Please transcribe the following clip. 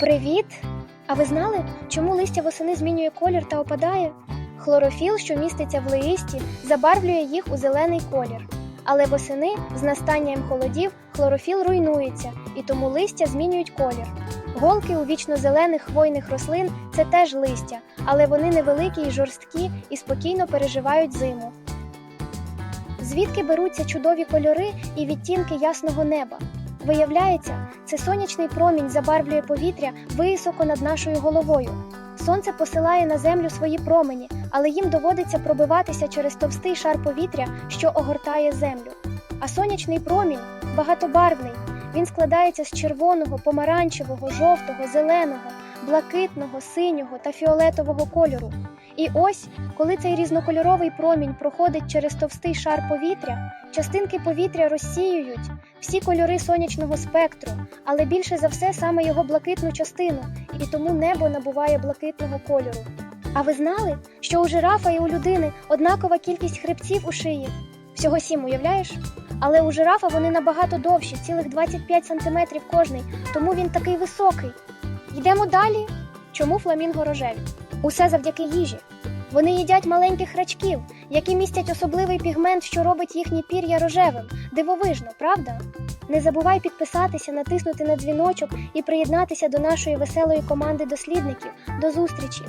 Привіт! А ви знали, чому листя восени змінює колір та опадає? Хлорофіл, що міститься в листі, забарвлює їх у зелений колір. Але восени з настанням холодів хлорофіл руйнується, і тому листя змінюють колір. Голки у вічно-зелених хвойних рослин це теж листя, але вони невеликі і жорсткі і спокійно переживають зиму. Звідки беруться чудові кольори і відтінки ясного неба? Виявляється, це сонячний промінь забарвлює повітря високо над нашою головою. Сонце посилає на землю свої промені, але їм доводиться пробиватися через товстий шар повітря, що огортає землю. А сонячний промінь багатобарвний. Він складається з червоного, помаранчевого, жовтого, зеленого, блакитного, синього та фіолетового кольору. І ось, коли цей різнокольоровий промінь проходить через товстий шар повітря, частинки повітря розсіюють всі кольори сонячного спектру, але більше за все саме його блакитну частину, і тому небо набуває блакитного кольору. А ви знали, що у жирафа і у людини однакова кількість хребців у шиї? Всього сім, уявляєш? Але у жирафа вони набагато довші, цілих 25 сантиметрів кожний, тому він такий високий. Йдемо далі. Чому фламінго рожеві? Усе завдяки їжі. Вони їдять маленьких рачків, які містять особливий пігмент, що робить їхні пір'я рожевим. Дивовижно, правда? Не забувай підписатися, натиснути на дзвіночок і приєднатися до нашої веселої команди дослідників. До зустрічі!